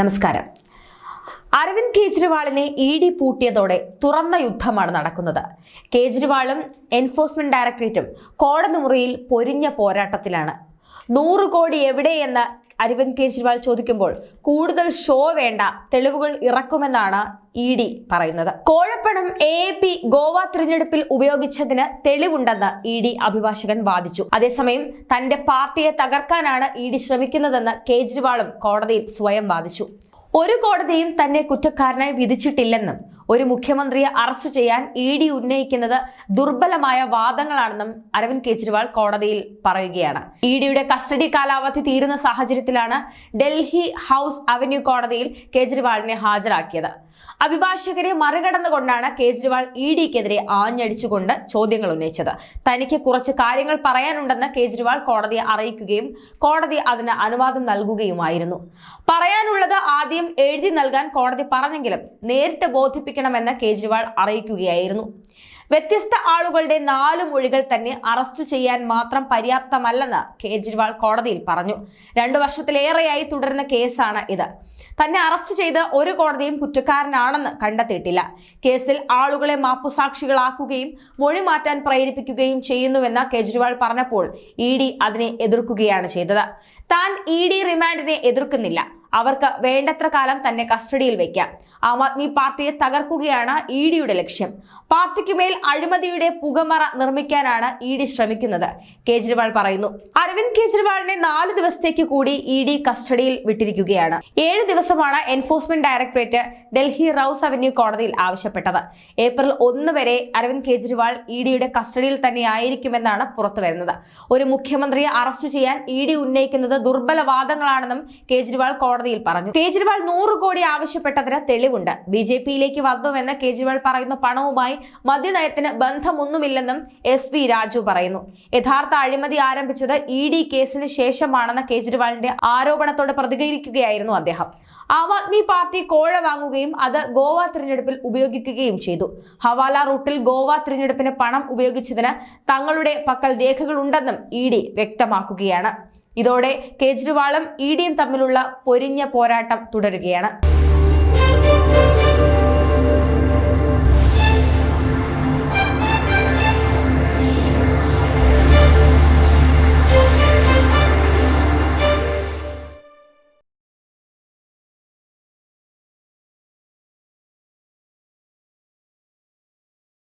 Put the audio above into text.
നമസ്കാരം. അരവിന്ദ് കേജ്രിവാളിനെ E D പൂട്ടിയതോടെ തുറന്ന യുദ്ധമാണ് നടക്കുന്നത്. കേജ്രിവാളും എൻഫോഴ്സ്മെന്റ് ഡയറക്ടറേറ്റും കോടതി മുറിയിൽ പൊരിഞ്ഞ പോരാട്ടത്തിലാണ്. നൂറ് കോടി എവിടെയെന്ന് അരവിന്ദ് കെജ്രിവാൾ ചോദിക്കുമ്പോൾ കൂടുതൽ ഷോ വേണ്ട തെളിവുകൾ ഇറക്കുമെന്നാണ് ഇ ഡി പറയുന്നത്. കോഴപ്പണം എ പി ഗോവ തിരഞ്ഞെടുപ്പിൽ ഉപയോഗിച്ചതിന് തെളിവുണ്ടെന്ന് ഇ ഡി അഭിഭാഷകൻ വാദിച്ചു. അതേസമയം തന്റെ പാർട്ടിയെ തകർക്കാനാണ് ഇ ഡി ശ്രമിക്കുന്നതെന്ന് കേജ്രിവാളും കോടതിയിൽ സ്വയം വാദിച്ചു. ഒരു കോടതിയും തന്നെ കുറ്റക്കാരനായി വിധിച്ചിട്ടില്ലെന്നും ഒരു മുഖ്യമന്ത്രിയെ അറസ്റ്റ് ചെയ്യാൻ ഇ ഡി ഉന്നയിക്കുന്നത് ദുർബലമായ വാദങ്ങളാണെന്നും അരവിന്ദ് കെജ്രിവാൾ കോടതിയിൽ പറയുകയാണ്. ഇ ഡിയുടെ കസ്റ്റഡി കാലാവധി തീരുന്ന സാഹചര്യത്തിലാണ് ഡൽഹി ഹൗസ് അവന്യൂ കോടതിയിൽ കേജ്രിവാളിനെ ഹാജരാക്കിയത്. അഭിഭാഷകരെ മറികടന്നുകൊണ്ടാണ് കേജ്രിവാൾ ഇ ഡിക്കെതിരെ ആഞ്ഞടിച്ചുകൊണ്ട് ചോദ്യങ്ങൾ ഉന്നയിച്ചത്. തനിക്ക് കുറച്ച് കാര്യങ്ങൾ പറയാനുണ്ടെന്ന് കേജ്രിവാൾ കോടതിയെ അറിയിക്കുകയും കോടതി അതിന് അനുവാദം നൽകുകയുമായിരുന്നു. പറയാനുള്ളത് ആദ്യം എഴുതി നൽകാൻ കോടതി പറഞ്ഞെങ്കിലും നേരിട്ട് ബോധിപ്പിക്കണമെന്ന് കേജ്രിവാൾ അറിയിക്കുകയായിരുന്നു. വ്യത്യസ്ത ആളുകളുടെ നാല് മൊഴികൾ തന്നെ അറസ്റ്റ് ചെയ്യാൻ മാത്രം പര്യാപ്തമല്ലെന്ന് കേജ്രിവാൾ കോടതിയിൽ പറഞ്ഞു. രണ്ടു വർഷത്തിലേറെയായി തുടരുന്ന കേസാണ് ഇത്. തന്നെ അറസ്റ്റ് ചെയ്ത് ഒരു കോടതിയും കുറ്റക്കാരനാണെന്ന് കണ്ടെത്തിയിട്ടില്ല. കേസിൽ ആളുകളെ മാപ്പുസാക്ഷികളാക്കുകയും മൊഴി മാറ്റാൻ പ്രേരിപ്പിക്കുകയും ചെയ്യുന്നുവെന്ന് കേജ്രിവാൾ പറഞ്ഞപ്പോൾ ഇ അതിനെ എതിർക്കുകയാണ് ചെയ്തത്. താൻ ഇ ഡി റിമാൻഡിനെ എതിർക്കുന്നില്ല. അവർക്ക് വേണ്ടത്ര കാലം തന്നെ കസ്റ്റഡിയിൽ വെക്കാം. ആം ആദ്മി പാർട്ടിയെ തകർക്കുകയാണ് ഇ ഡിയുടെ ലക്ഷ്യം. പാർട്ടിക്ക് മേൽ അഴിമതിയുടെ പുകമറ നിർമ്മിക്കാനാണ് ഇ ഡി ശ്രമിക്കുന്നത്. കേജ്രിവാൾ പറയുന്നു അരവിന്ദ് കേജ്രിവാളിനെ നാല് ദിവസത്തേക്ക് കൂടി ഇ ഡി കസ്റ്റഡിയിൽ വിട്ടിരിക്കുകയാണ്. ഏഴ് ദിവസമാണ് enforcement directorate Delhi Rouse avenue കോടതിയിൽ ആവശ്യപ്പെട്ടത്. ഏപ്രിൽ ഒന്ന് വരെ അരവിന്ദ് കേജ്രിവാൾ ഇ ഡിയുടെ കസ്റ്റഡിയിൽ തന്നെയായിരിക്കുമെന്നാണ് പുറത്തുവരുന്നത് ഒരു മുഖ്യമന്ത്രിയെ അറസ്റ്റ് ചെയ്യാൻ ഇ ഡി ഉന്നയിക്കുന്നത് ദുർബല വാദങ്ങളാണെന്നും കേജ്രിവാൾ കോടതിയിൽ പറഞ്ഞു. കേജ്രിവാൾ നൂറ് കോടി ആവശ്യപ്പെട്ടതിന് തെളിവുണ്ട്. ബി ജെ പിയിലേക്ക് വന്നുവെന്ന് കേജ്രിവാൾ പറയുന്ന. പണവുമായി മദ്യനയത്തിന് ബന്ധമൊന്നുമില്ലെന്നും എസ് വി രാജു പറയുന്നു. യഥാർത്ഥ അഴിമതി ആരംഭിച്ചത് ഇ ഡി കേസിന് ശേഷമാണെന്ന കേജ്രിവാളിന്റെ ആരോപണത്തോട് പ്രതികരിക്കുകയായിരുന്നു അദ്ദേഹം. ആം ആദ്മി പാർട്ടി കോഴ വാങ്ങുകയും അത് ഗോവ തിരഞ്ഞെടുപ്പിൽ ഉപയോഗിക്കുകയും ചെയ്തു. ഹവാല റൂട്ടിൽ ഗോവ തിരഞ്ഞെടുപ്പിന് പണം ഉപയോഗിച്ചതിന് തങ്ങളുടെ പക്കൽ രേഖകളുണ്ടെന്നും ഇ ഡി വ്യക്തമാക്കുകയാണ്. ഇതോടെ കേജ്രിവാളും ഇ ഡിയും തമ്മിലുള്ള പൊരിഞ്ഞ പോരാട്ടം തുടരുകയാണ്.